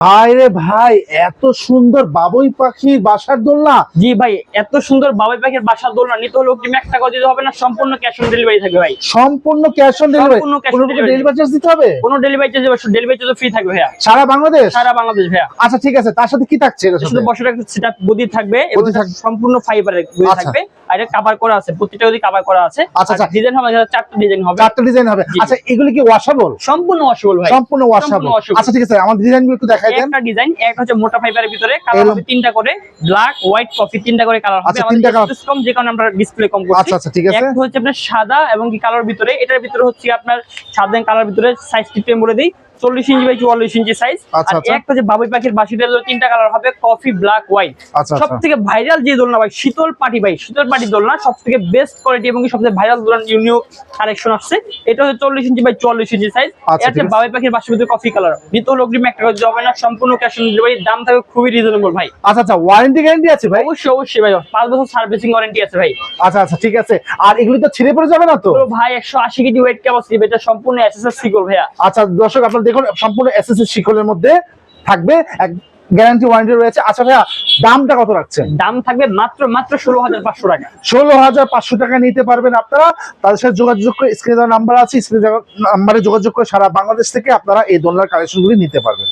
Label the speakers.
Speaker 1: ভাই রে ভাই এত সুন্দর বাবুই পাখির বাসার দোলনা।
Speaker 2: জি ভাই এত সুন্দর বাবাই পাখির বাসা দোলনা। নিতে হলে অগ্রিম এক টাকা দিতে হবে না? সম্পূর্ণ ক্যাশ অন ডেলিভারি থাকবে ভাই।
Speaker 1: সম্পূর্ণ ক্যাশ অন ডেলিভারি কোনো। ডেলিভারি চার্জ দিতে হবে?
Speaker 2: কোনো delivery charge delivery charge free থাকবে ভাইয়া।
Speaker 1: সারা বাংলাদেশ?
Speaker 2: সারা বাংলাদেশ ভাইয়া।
Speaker 1: আচ্ছা ঠিক আছে তার সাথে কি থাকছে
Speaker 2: শুধু? বছর একটা সেটা গদি থাকবে এবং সম্পূর্ণ ফাইবারের গদি
Speaker 1: আচ্ছা।
Speaker 2: থাকবে। আর এটা কভার করা আছে প্রতিটা গদি কভার করা আছে।
Speaker 1: আচ্ছা, আচ্ছা।
Speaker 2: ডিজাইন হবে এখানে চারটা ডিজাইন হবে।
Speaker 1: চারটা ডিজাইন হবে। আচ্ছা এগুলি কি ওয়াশেবল
Speaker 2: সম্পূর্ণ ওয়াশেবল ভাই।
Speaker 1: সম্পূর্ণ ওয়াশেবল আচ্ছা ঠিক আছে। আমাদের ডিজাইনগুলো একটু দেখাই দেন।
Speaker 2: একটা ডিজাইন একটা হচ্ছে মোটা ফাইবারের ভিতরে কালার হবে তিনটা করে ব্ল্যাক হোয়াইট কফি তিনটা করে কালার হবে।
Speaker 1: আচ্ছা,
Speaker 2: আমাদের। কম যে কারণে আমরা ডিসপ্লে কম করছি।
Speaker 1: আচ্ছা আচ্ছা ঠিক আছে।
Speaker 2: একটা হচ্ছে আপনার সাদা এবং কি কালার ভিতরে এটার ভিতরে হচ্ছে আপনার সাদা কালার ভিতরে সাইজ টিপে বলে দিই। চল্লিশ ইঞ্চি বাই চুয়াল্লিশ ইঞ্চি সাইজ
Speaker 1: আচ্ছা,
Speaker 2: আর
Speaker 1: আচ্ছা।
Speaker 2: একটা হচ্ছে বাবুই পাখির বাসিটা তিনটা কালার হবে কফি ব্ল্যাক হোয়াইট সব থেকে ভাইরাল যে দোলনা ভাই শীতল পাটি ভাই শীতল পাটি দোলনা সব থেকে বেস্ট কোয়ালিটি এবং সবথেকে ভাইরাল দোলনা ইউনিও কালেকশন আসছে। এটা হচ্ছে চল্লিশ ইঞ্চি বাই চুয়াল্লিশ ইঞ্চি সাইজ
Speaker 1: আচ্ছা,
Speaker 2: এটা বাবুই পাখির বাসার ভিতরে কফি কালার নিতে অগ্রিম একটা দিতে হবে না সম্পূর্ণ ক্যাশ অন ডেলিভারি দাম থাকবে খুবই রিজনেবল ভাই।
Speaker 1: আচ্ছা আচ্ছা ওয়ারেন্টি গ্যারান্টি আছে ভাই?
Speaker 2: অবশ্যই অবশ্যই ভাই। পাঁচ বছর সার্ভিসিং ওয়ারেন্টি আছে ভাই।
Speaker 1: আচ্ছা আচ্ছা ঠিক আছে। আর এগুলো তো ছিঁড়ে পড়ে যাবে না
Speaker 2: তো? ভাই একশো আশি কেজি ওয়েট ক্যাপাসিটি এটা সম্পূর্ণ এসএসএস সিকল ভাইয়া।
Speaker 1: আচ্ছা দর্শক আপনারা দেখুন সম্পূর্ণ এসএসসি শিকলের মধ্যে থাকবে। এক গ্যারান্টি ওয়ারেন্টি রয়েছে। আচ্ছা ভাইয়া দামটা কত রাখছেন?
Speaker 2: দাম থাকবে মাত্র মাত্র ষোলো হাজার পাঁচশো টাকা।
Speaker 1: ষোলো হাজার পাঁচশো টাকা নিতে পারবেন আপনারা। তাদের সাথে যোগাযোগ করে স্ক্রিনে দেওয়া নাম্বার আছে স্ক্রিনে নাম্বারে যোগাযোগ করে সারা বাংলাদেশ থেকে আপনারা এই দোলনার কালেকশনগুলি নিতে পারবেন।